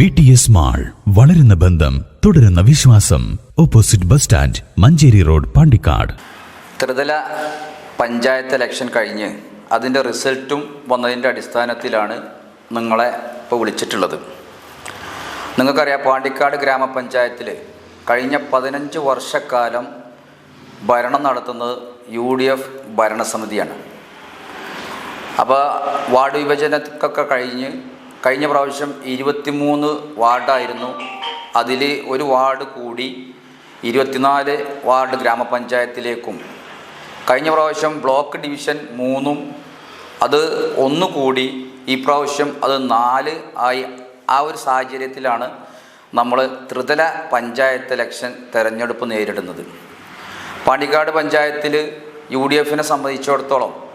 B T S mall വളരുന്ന ബന്ധം തുടരുന്ന വിശ്വാസം. Opposite bus stand Manjeri road Pandikkad. ത്രിതല പഞ്ചായത്ത് ഇലക്ഷൻ കഴിഞ്ഞ് അതിന്റെ റിസൾട്ടും വന്നതിന്റെ അടിസ്ഥാനത്തിലാണ് നിങ്ങളെ ഇപ്പോൾ വിളിച്ചിട്ടുള്ളത്. നിങ്ങൾക്കറിയാം പാണ്ടിക്കാട് ഗ്രാമപഞ്ചായത്തിൽ കഴിഞ്ഞ പതിനഞ്ച് വർഷക്കാലം ഭരണം നടത്തുന്നത് യു ഡി എഫ് ഭരണസമിതിയാണ്. അപ്പോൾ വാർഡ് വിഭജനത്തൊക്കെ കഴിഞ്ഞ് കഴിഞ്ഞ പ്രാവശ്യം ഇരുപത്തിമൂന്ന് വാർഡായിരുന്നു. അതിൽ ഒരു വാർഡ് കൂടി ഇരുപത്തിനാല് വാർഡ് ഗ്രാമപഞ്ചായത്തിലേക്കും. കഴിഞ്ഞ പ്രാവശ്യം ബ്ലോക്ക് ഡിവിഷൻ മൂന്നും അത് ഒന്ന് കൂടി. ഈ പ്രാവശ്യം അത് നാല് ആയി. ആ ഒരു സാഹചര്യത്തിലാണ് നമ്മൾ ത്രിതല പഞ്ചായത്ത് ഇലക്ഷൻ തെരഞ്ഞെടുപ്പ് നേരിടുന്നത്. പണിക്കാട് പഞ്ചായത്തിൽ യു ഡി എഫിനെ സംബന്ധിച്ചിടത്തോളം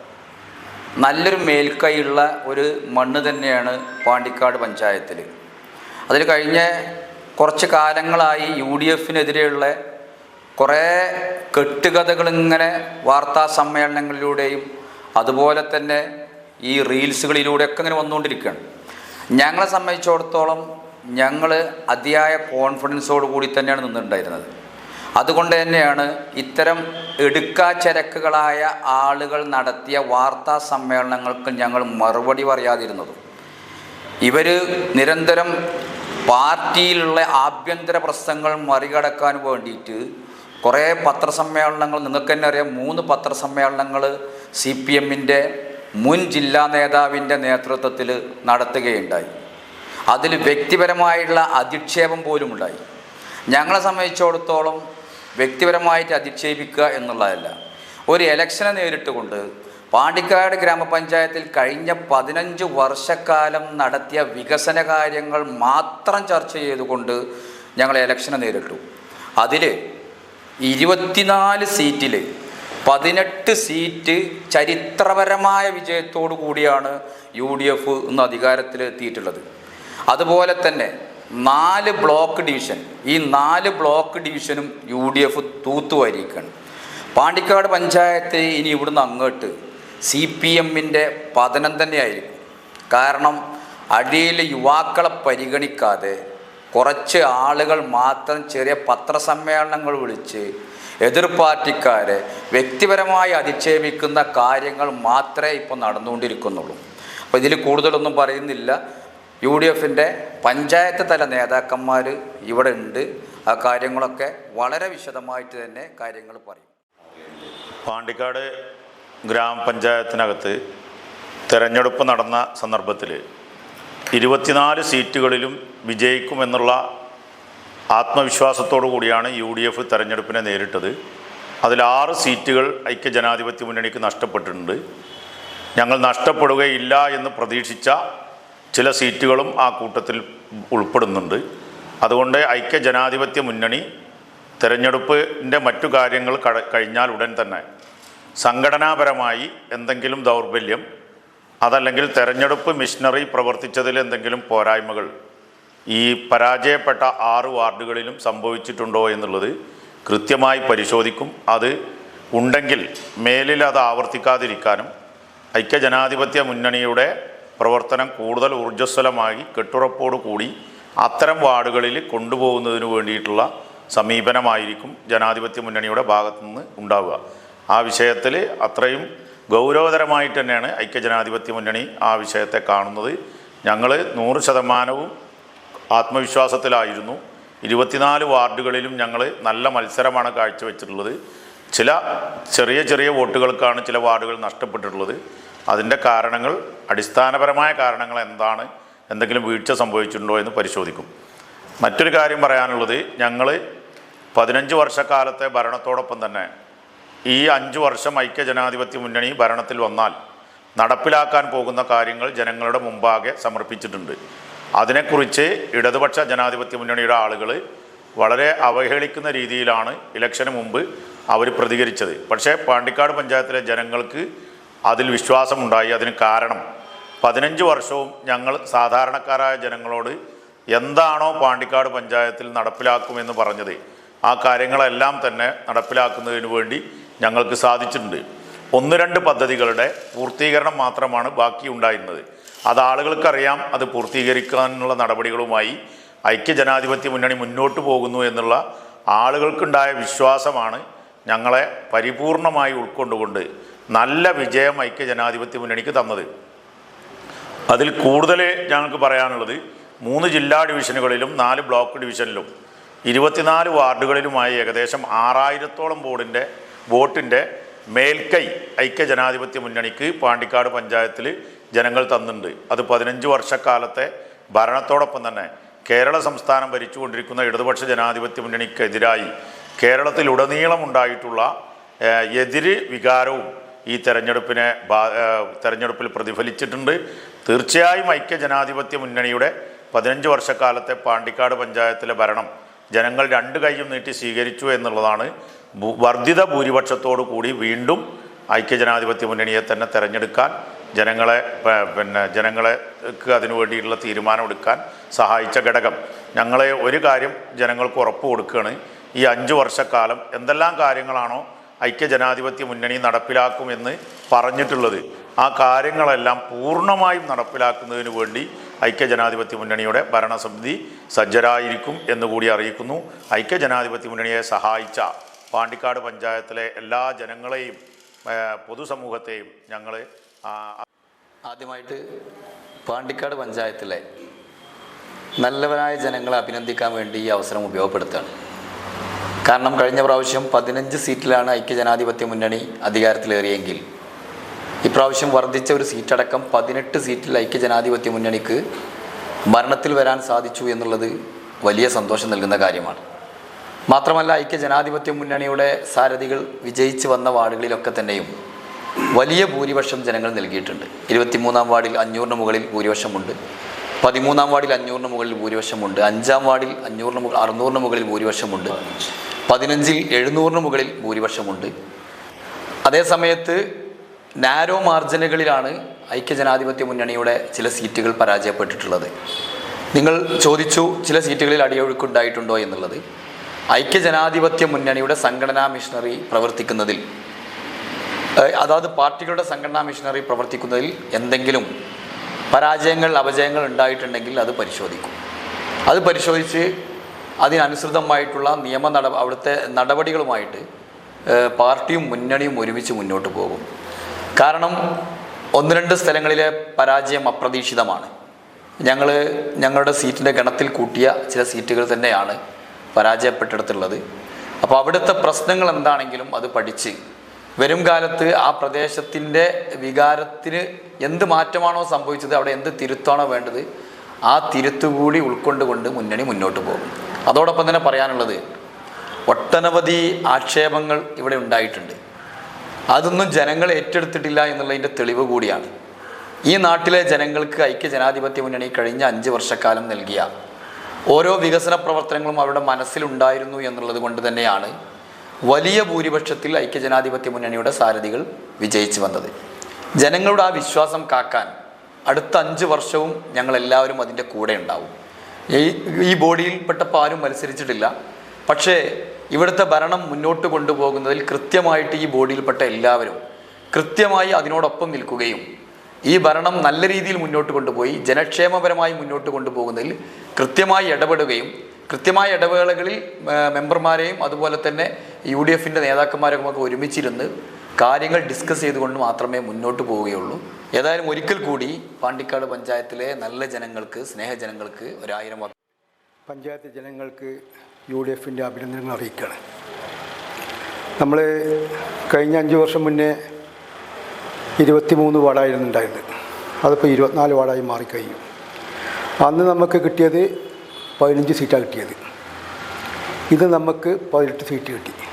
നല്ലൊരു മേൽക്കൈയുള്ള ഒരു മണ്ണ് തന്നെയാണ് പാണ്ടിക്കാട് പഞ്ചായത്തിൽ അതിൽ കഴിഞ്ഞ കുറച്ച് കാലങ്ങളായി യു ഡി എഫിനെതിരെയുള്ള കുറേ കെട്ടുകഥകളിങ്ങനെ വാർത്താ സമ്മേളനങ്ങളിലൂടെയും അതുപോലെ തന്നെ ഈ റീൽസുകളിലൂടെയൊക്കെ ഇങ്ങനെ വന്നുകൊണ്ടിരിക്കുകയാണ്. ഞങ്ങളെ സംബന്ധിച്ചിടത്തോളം ഞങ്ങൾ അതിയായ കോൺഫിഡൻസോട് കൂടി തന്നെയാണ് നിന്നിട്ടുണ്ടായിരുന്നത്. അതുകൊണ്ട് തന്നെയാണ് ഇത്തരം എടുക്കാച്ചരക്കുകളായ ആളുകൾ നടത്തിയ വാർത്താ സമ്മേളനങ്ങൾക്ക് ഞങ്ങൾ മറുപടി പറയാതിരുന്നതും. ഇവർ നിരന്തരം പാർട്ടിയിലുള്ള ആഭ്യന്തര പ്രശ്നങ്ങൾ മറികടക്കാൻ വേണ്ടിയിട്ട് കുറേ പത്രസമ്മേളനങ്ങൾ നിങ്ങൾക്ക് തന്നെ അറിയാം മൂന്ന് പത്രസമ്മേളനങ്ങൾ സി പി എമ്മിന്റെ മുൻ ജില്ലാ നേതാവിന്റെ നേതൃത്വത്തിൽ നടത്തുകയുണ്ടായി. അതിൽ വ്യക്തിപരമായുള്ള അധിക്ഷേപം പോലും ഉണ്ടായി ഞങ്ങളെ സംബന്ധിച്ചിടത്തോളം വ്യക്തിപരമായിട്ട് അധിക്ഷേപിക്കുക എന്നുള്ളതല്ല. ഒരു ഇലക്ഷനെ നേരിട്ടുകൊണ്ട് പാണ്ടിക്കാട് ഗ്രാമപഞ്ചായത്തിൽ കഴിഞ്ഞ പതിനഞ്ച് വർഷക്കാലം നടത്തിയ വികസന കാര്യങ്ങൾ മാത്രം ചർച്ച ചെയ്തുകൊണ്ട് ഞങ്ങൾ ഇലക്ഷനെ നേരിട്ടു. അതിൽ ഇരുപത്തിനാല് സീറ്റിൽ പതിനെട്ട് സീറ്റ് ചരിത്രപരമായ വിജയത്തോടു കൂടിയാണ് യു ഡി എഫ് ഇന്ന് അധികാരത്തിൽ എത്തിയിട്ടുള്ളത് അതുപോലെ തന്നെ നാല് ബ്ലോക്ക് ഡിവിഷൻ ഈ നാല് ബ്ലോക്ക് ഡിവിഷനും യു ഡി എഫ് തൂത്തുവാരിയിരിക്കുകയാണ് പാണ്ടിക്കാട് പഞ്ചായത്ത് ഇനി ഇവിടുന്ന് അങ്ങോട്ട് സി പി എമ്മിന്റെ പതനം തന്നെയായിരിക്കും. കാരണം അടിയിൽ യുവാക്കളെ പരിഗണിക്കാതെ കുറച്ച് ആളുകൾ മാത്രം ചെറിയ പത്രസമ്മേളനങ്ങൾ വിളിച്ച് എതിർ പാർട്ടിക്കാരെ വ്യക്തിപരമായി അധിക്ഷേപിക്കുന്ന കാര്യങ്ങൾ മാത്രമേ ഇപ്പോൾ നടന്നുകൊണ്ടിരിക്കുന്നുള്ളൂ. അപ്പോൾ ഇതിൽ കൂടുതലൊന്നും പറയുന്നില്ല. യു ഡി എഫിന്റെ പഞ്ചായത്ത് തല നേതാക്കന്മാർ ഇവിടെ ഉണ്ട്. ആ കാര്യങ്ങളൊക്കെ വളരെ വിശദമായിട്ട് തന്നെ കാര്യങ്ങൾ പറയും. പാണ്ടിക്കാട് ഗ്രാമപഞ്ചായത്തിനകത്ത് തെരഞ്ഞെടുപ്പ് നടന്ന സന്ദർഭത്തിൽ ഇരുപത്തിനാല് സീറ്റുകളിലും വിജയിക്കുമെന്നുള്ള ആത്മവിശ്വാസത്തോടു കൂടിയാണ് യു ഡി എഫ് തെരഞ്ഞെടുപ്പിനെ നേരിട്ടത്. അതിൽ ആറ് സീറ്റുകൾ ഐക്യജനാധിപത്യ മുന്നണിക്ക് നഷ്ടപ്പെട്ടിട്ടുണ്ട്. ഞങ്ങൾ നഷ്ടപ്പെടുകയില്ല എന്ന് പ്രതീക്ഷിച്ച ചില സീറ്റുകളും ആ കൂട്ടത്തിൽ ഉൾപ്പെടുന്നുണ്ട്. അതുകൊണ്ട് ഐക്യ ജനാധിപത്യ മുന്നണി തെരഞ്ഞെടുപ്പിന്റെ മറ്റു കാര്യങ്ങൾ കഴിഞ്ഞാൽ ഉടൻ തന്നെ സംഘടനാപരമായി എന്തെങ്കിലും ദൗർബല്യം അതല്ലെങ്കിൽ തെരഞ്ഞെടുപ്പ് മിഷനറി പ്രവർത്തിച്ചതിൽ എന്തെങ്കിലും പോരായ്മകൾ ഈ പരാജയപ്പെട്ട ആറ് വാർഡുകളിലും സംഭവിച്ചിട്ടുണ്ടോ എന്നുള്ളത് കൃത്യമായി പരിശോധിക്കും. അത് ഉണ്ടെങ്കിൽ മേലിൽ അത് ആവർത്തിക്കാതിരിക്കാനും ഐക്യജനാധിപത്യ മുന്നണിയുടെ പ്രവർത്തനം കൂടുതൽ ഊർജസ്വലമായി കെട്ടുറപ്പോടു കൂടി അത്തരം വാർഡുകളിൽ കൊണ്ടുപോകുന്നതിന് വേണ്ടിയിട്ടുള്ള സമീപനമായിരിക്കും ജനാധിപത്യ മുന്നണിയുടെ ഭാഗത്തു നിന്ന് ഉണ്ടാവുക. ആ വിഷയത്തിൽ അത്രയും ഗൗരവതരമായിട്ട് തന്നെയാണ് ഐക്യജനാധിപത്യ മുന്നണി ആ വിഷയത്തെ കാണുന്നത്. ഞങ്ങൾ നൂറ് ശതമാനവും ആത്മവിശ്വാസത്തിലായിരുന്നു. ഇരുപത്തിനാല് വാർഡുകളിലും ഞങ്ങൾ നല്ല മത്സരമാണ് കാഴ്ചവെച്ചിട്ടുള്ളത്. ചില ചെറിയ ചെറിയ വോട്ടുകൾക്കാണ് ചില വാർഡുകൾ നഷ്ടപ്പെട്ടിട്ടുള്ളത്. അതിന്റെ കാരണങ്ങൾ അടിസ്ഥാനപരമായ കാരണങ്ങൾ എന്താണ് എന്തെങ്കിലും വീഴ്ച സംഭവിച്ചിട്ടുണ്ടോ എന്ന് പരിശോധിക്കും. മറ്റൊരു കാര്യം പറയാനുള്ളത് ഞങ്ങൾ പതിനഞ്ച് വർഷക്കാലത്തെ ഭരണത്തോടൊപ്പം തന്നെ ഈ അഞ്ച് വർഷം ഐക്യ ജനാധിപത്യ മുന്നണി ഭരണത്തിൽ വന്നാൽ നടപ്പിലാക്കാൻ പോകുന്ന കാര്യങ്ങൾ ജനങ്ങളുടെ മുമ്പാകെ സമർപ്പിച്ചിട്ടുണ്ട്. അതിനെക്കുറിച്ച് ഇടതുപക്ഷ ജനാധിപത്യ മുന്നണിയുടെ ആളുകൾ വളരെ അവഹേളിക്കുന്ന രീതിയിലാണ് ഇലക്ഷന് മുമ്പ് അവർ പ്രതികരിച്ചത്. പക്ഷേ പാണ്ടിക്കാട് പഞ്ചായത്തിലെ ജനങ്ങൾക്ക് അതിൽ വിശ്വാസമുണ്ടായി. അതിന് കാരണം പതിനഞ്ച് വർഷവും ഞങ്ങൾ സാധാരണക്കാരായ ജനങ്ങളോട് എന്താണോ പാണ്ടിക്കാട് പഞ്ചായത്തിൽ നടപ്പിലാക്കുമെന്ന് പറഞ്ഞത്. ആ കാര്യങ്ങളെല്ലാം തന്നെ നടപ്പിലാക്കുന്നതിന് വേണ്ടി ഞങ്ങൾക്ക് സാധിച്ചിട്ടുണ്ട്. ഒന്ന് രണ്ട് പദ്ധതികളുടെ പൂർത്തീകരണം മാത്രമാണ് ബാക്കി ഉണ്ടായിരുന്നത് അത് ആളുകൾക്കറിയാം. അത് പൂർത്തീകരിക്കാനുള്ള നടപടികളുമായി ഐക്യജനാധിപത്യ മുന്നണി മുന്നോട്ട് പോകുന്നു എന്നുള്ള ആളുകൾക്കുണ്ടായ വിശ്വാസമാണ് ഞങ്ങളെ പരിപൂർണമായി ഉൾക്കൊണ്ടുകൊണ്ട് നല്ല വിജയം ഐക്യ ജനാധിപത്യ മുന്നണിക്ക് തന്നത്. അതിൽ കൂടുതൽ ഞങ്ങൾക്ക് പറയാനുള്ളത് മൂന്ന് ജില്ലാ ഡിവിഷനുകളിലും നാല് ബ്ലോക്ക് ഡിവിഷനിലും ഇരുപത്തിനാല് വാർഡുകളിലുമായി ഏകദേശം ആറായിരത്തോളം ബോർഡിന്റെ വോട്ടിന്റെ മേൽക്കൈ ഐക്യ ജനാധിപത്യ മുന്നണിക്ക് പാണ്ടിക്കാട് പഞ്ചായത്തിൽ ജനങ്ങൾ തന്നിട്ടുണ്ട്. അത് പതിനഞ്ച് വർഷക്കാലത്തെ ഭരണത്തോടൊപ്പം തന്നെ കേരള സംസ്ഥാനം ഭരിച്ചുകൊണ്ടിരിക്കുന്ന ഇടതുപക്ഷ ജനാധിപത്യ മുന്നണിക്കെതിരായി കേരളത്തിലുടനീളം ഉണ്ടായിട്ടുള്ള ഏഹ്, എതിര് വികാരവും ഈ തെരഞ്ഞെടുപ്പിനെ തെരഞ്ഞെടുപ്പിൽ പ്രതിഫലിച്ചിട്ടുണ്ട്. തീർച്ചയായും ഐക്യ ജനാധിപത്യ മുന്നണിയുടെ പതിനഞ്ച് വർഷക്കാലത്തെ പാണ്ടിക്കാട് പഞ്ചായത്തിലെ ഭരണം ജനങ്ങൾ രണ്ട് കൈയും നീട്ടി സ്വീകരിച്ചു എന്നുള്ളതാണ് വർദ്ധിത ഭൂരിപക്ഷത്തോടു കൂടി വീണ്ടും ഐക്യ ജനാധിപത്യ മുന്നണിയെ തന്നെ തെരഞ്ഞെടുക്കാൻ ജനങ്ങളെ പിന്നെ ജനങ്ങളെക്ക് അതിനു വേണ്ടിയിട്ടുള്ള തീരുമാനമെടുക്കാൻ സഹായിച്ച ഘടകം. ഞങ്ങളെ ഒരു കാര്യം ജനങ്ങൾക്ക് ഉറപ്പ് കൊടുക്കുകയാണ്. ഈ അഞ്ച് വർഷക്കാലം എന്തെല്ലാം കാര്യങ്ങളാണോ ഐക്യ ജനാധിപത്യ മുന്നണി നടപ്പിലാക്കുമെന്ന് പറഞ്ഞിട്ടുള്ളത്. ആ കാര്യങ്ങളെല്ലാം പൂർണമായും നടപ്പിലാക്കുന്നതിന് വേണ്ടി ഐക്യജനാധിപത്യ മുന്നണിയുടെ ഭരണസമിതി സജ്ജരായിരിക്കും എന്നുകൂടി അറിയിക്കുന്നു. ഐക്യജനാധിപത്യ മുന്നണിയെ സഹായിച്ച പാണ്ടിക്കാട് പഞ്ചായത്തിലെ എല്ലാ ജനങ്ങളെയും പൊതുസമൂഹത്തെയും ഞങ്ങൾ ആദ്യമായിട്ട് പാണ്ടിക്കാട് പഞ്ചായത്തിലെ നല്ലവരായ ജനങ്ങളെ അഭിനന്ദിക്കാൻ വേണ്ടി ഈ അവസരം ഉപയോഗപ്പെടുത്തുകയാണ്. കാരണം കഴിഞ്ഞ പ്രാവശ്യം പതിനഞ്ച് സീറ്റിലാണ് ഐക്യജനാധിപത്യ മുന്നണി അധികാരത്തിലേറിയെങ്കിൽ. ഇപ്രാവശ്യം വർദ്ധിച്ച ഒരു സീറ്റടക്കം പതിനെട്ട് സീറ്റിൽ ഐക്യജനാധിപത്യ മുന്നണിക്ക് മരണത്തിൽ വരാൻ സാധിച്ചു എന്നുള്ളത് വലിയ സന്തോഷം നൽകുന്ന കാര്യമാണ്. മാത്രമല്ല ഐക്യജനാധിപത്യ മുന്നണിയുടെ സാരഥികൾ വിജയിച്ച് വന്ന വാർഡുകളിലൊക്കെ തന്നെയും വലിയ ഭൂരിപക്ഷം ജനങ്ങൾ നൽകിയിട്ടുണ്ട്. ഇരുപത്തിമൂന്നാം വാർഡിൽ അഞ്ഞൂറിന് മുകളിൽ ഭൂരിപക്ഷമുണ്ട്. പതിമൂന്നാം വാർഡിൽ അഞ്ഞൂറിന് മുകളിൽ ഭൂരിപക്ഷമുണ്ട്. അഞ്ചാം വാർഡിൽ അഞ്ഞൂറിന് മുകളിൽ അറുന്നൂറിന് മുകളിൽ ഭൂരിപക്ഷമുണ്ട്. പതിനഞ്ചിൽ എഴുന്നൂറിന് മുകളിൽ ഭൂരിപക്ഷമുണ്ട്. അതേസമയത്ത് നാരോ മാർജിനുകളിലാണ് ഐക്യജനാധിപത്യ മുന്നണിയുടെ ചില സീറ്റുകൾ പരാജയപ്പെട്ടിട്ടുള്ളത്. നിങ്ങൾ ചോദിച്ചു ചില സീറ്റുകളിൽ അടിയൊഴുക്കുണ്ടായിട്ടുണ്ടോ എന്നുള്ളത്. ഐക്യജനാധിപത്യ മുന്നണിയുടെ സംഘടനാ മിഷനറി പ്രവർത്തിക്കുന്നതിൽ അതായത് പാർട്ടികളുടെ സംഘടനാ മിഷനറി പ്രവർത്തിക്കുന്നതിൽ എന്തെങ്കിലും പരാജയങ്ങൾ അപജയങ്ങൾ ഉണ്ടായിട്ടുണ്ടെങ്കിൽ അത് പരിശോധിക്കും. അത് പരിശോധിച്ച് അതിനനുസൃതമായിട്ടുള്ള നിയമ നട അവിടുത്തെ നടപടികളുമായിട്ട് പാർട്ടിയും മുന്നണിയും ഒരുമിച്ച് മുന്നോട്ട് പോകും. കാരണം ഒന്ന് രണ്ട് സ്ഥലങ്ങളിലെ പരാജയം അപ്രതീക്ഷിതമാണ്. ഞങ്ങൾ ഞങ്ങളുടെ സീറ്റിന്റെ ഗണത്തിൽ കൂട്ടിയ ചില സീറ്റുകൾ തന്നെയാണ് പരാജയപ്പെട്ടിടത്തുള്ളത്. അപ്പോൾ അവിടുത്തെ പ്രശ്നങ്ങൾ എന്താണെങ്കിലും അത് പഠിച്ച് വരും കാലത്ത് ആ പ്രദേശത്തിന്റെ വികാരത്തിന് എന്ത് മാറ്റമാണോ സംഭവിച്ചത് അവിടെ എന്ത് തിരുത്താണോ വേണ്ടത് ആ തിരുത്തുകൂടി ഉൾക്കൊണ്ടുകൊണ്ട് മുന്നണി മുന്നോട്ട് പോകും. അതോടൊപ്പം തന്നെ പറയാനുള്ളത് ഒട്ടനവധി ആക്ഷേപങ്ങൾ ഇവിടെ ഉണ്ടായിട്ടുണ്ട്. അതൊന്നും ജനങ്ങൾ ഏറ്റെടുത്തിട്ടില്ല എന്നുള്ളതിന്റെ തെളിവ് കൂടിയാണ്. ഈ നാട്ടിലെ ജനങ്ങൾക്ക് ഐക്യ ജനാധിപത്യ മുന്നണി കഴിഞ്ഞ അഞ്ച് വർഷക്കാലം നൽകിയ ഓരോ വികസന പ്രവർത്തനങ്ങളും അവരുടെ മനസ്സിലുണ്ടായിരുന്നു എന്നുള്ളത് കൊണ്ട് തന്നെയാണ് വലിയ ഭൂരിപക്ഷത്തിൽ ഐക്യ ജനാധിപത്യ മുന്നണിയുടെ സാരഥികൾ വിജയിച്ചു വന്നത്. ജനങ്ങളുടെ ആ വിശ്വാസം കാക്കാൻ അടുത്ത അഞ്ച് വർഷവും ഞങ്ങൾ എല്ലാവരും അതിന്റെ കൂടെ ഉണ്ടാവും. ഈ ഈ ബോഡിയിൽപ്പെട്ട പാരും മത്സരിച്ചിട്ടില്ല. പക്ഷേ ഇവിടുത്തെ ഭരണം മുന്നോട്ട് കൊണ്ടുപോകുന്നതിൽ കൃത്യമായിട്ട് ഈ ബോഡിയിൽപ്പെട്ട എല്ലാവരും കൃത്യമായി അതിനോടൊപ്പം നിൽക്കുകയും ഈ ഭരണം നല്ല രീതിയിൽ മുന്നോട്ട് കൊണ്ടുപോയി ജനക്ഷേമപരമായി മുന്നോട്ട് കൊണ്ടുപോകുന്നതിൽ കൃത്യമായി ഇടപെടുകയും കൃത്യമായ ഇടവേളകളിൽ മെമ്പർമാരെയും അതുപോലെ തന്നെ യു ഡി എഫിന്റെ നേതാക്കന്മാരൊക്കെ ഒക്കെ ഒരുമിച്ചിരുന്ന് കാര്യങ്ങൾ ഡിസ്കസ് ചെയ്തുകൊണ്ട് മാത്രമേ മുന്നോട്ട് പോവുകയുള്ളൂ. ഏതായാലും ഒരിക്കൽ കൂടി പാണ്ടിക്കാട് പഞ്ചായത്തിലെ നല്ല ജനങ്ങൾക്ക് സ്നേഹജനങ്ങൾക്ക് ഒരായിരം വാക്ക് പഞ്ചായത്ത് ജനങ്ങൾക്ക് യു ഡി എഫിന്റെ അഭിനന്ദനങ്ങൾ അറിയിക്കുകയാണ്. നമ്മൾ കഴിഞ്ഞ അഞ്ച് വർഷം മുന്നേ ഇരുപത്തിമൂന്ന് വാർഡായിരുന്നു ഉണ്ടായിരുന്നത് അതിപ്പോൾ ഇരുപത്തിനാല് വാർഡായി മാറിക്കഴിഞ്ഞു. അന്ന് നമുക്ക് കിട്ടിയത് പതിനഞ്ച് സീറ്റാണ് കിട്ടിയത്. ഇത് നമുക്ക് പതിനെട്ട് സീറ്റ് കിട്ടി.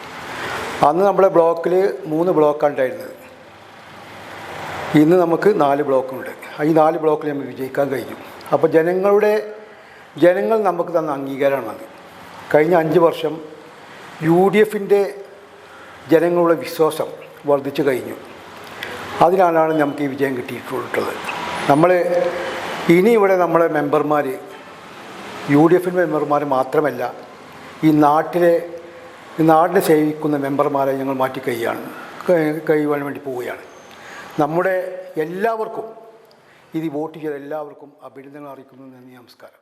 അന്ന് നമ്മുടെ ബ്ലോക്കിൽ മൂന്ന് ബ്ലോക്കാണ് ഉണ്ടായിരുന്നത്. ഇന്ന് നമുക്ക് നാല് ബ്ലോക്കുണ്ട്. ഈ നാല് ബ്ലോക്കിൽ നമുക്ക് വിജയിക്കാൻ കഴിഞ്ഞു. അപ്പോൾ ജനങ്ങളുടെ ജനങ്ങൾ നമുക്ക് തന്ന അംഗീകാരമാണത് കഴിഞ്ഞ അഞ്ച് വർഷം യു ഡി എഫിന്റെ ജനങ്ങളുടെ വിശ്വാസം വർദ്ധിച്ചു കഴിഞ്ഞു. അതിനാലാണ് നമുക്ക് ഈ വിജയം കിട്ടിയിട്ടുള്ളത്. നമ്മൾ ഇനി ഇവിടെ നമ്മളെ മെമ്പർമാർ യു ഡി എഫിന്റെ മെമ്പർമാർ മാത്രമല്ല ഈ നാട്ടിലെ നാടിനെ സേവിക്കുന്ന മെമ്പർമാരെ ഞങ്ങൾ മാറ്റി കഴിയുകയാണ്. കഴിയുവാൻ വേണ്ടി പോവുകയാണ്. നമ്മുടെ എല്ലാവർക്കും ഇത് വോട്ട് ചെയ്ത എല്ലാവർക്കും അഭിനന്ദനങ്ങൾ അറിയിക്കുന്നു നന്ദി നമസ്കാരം.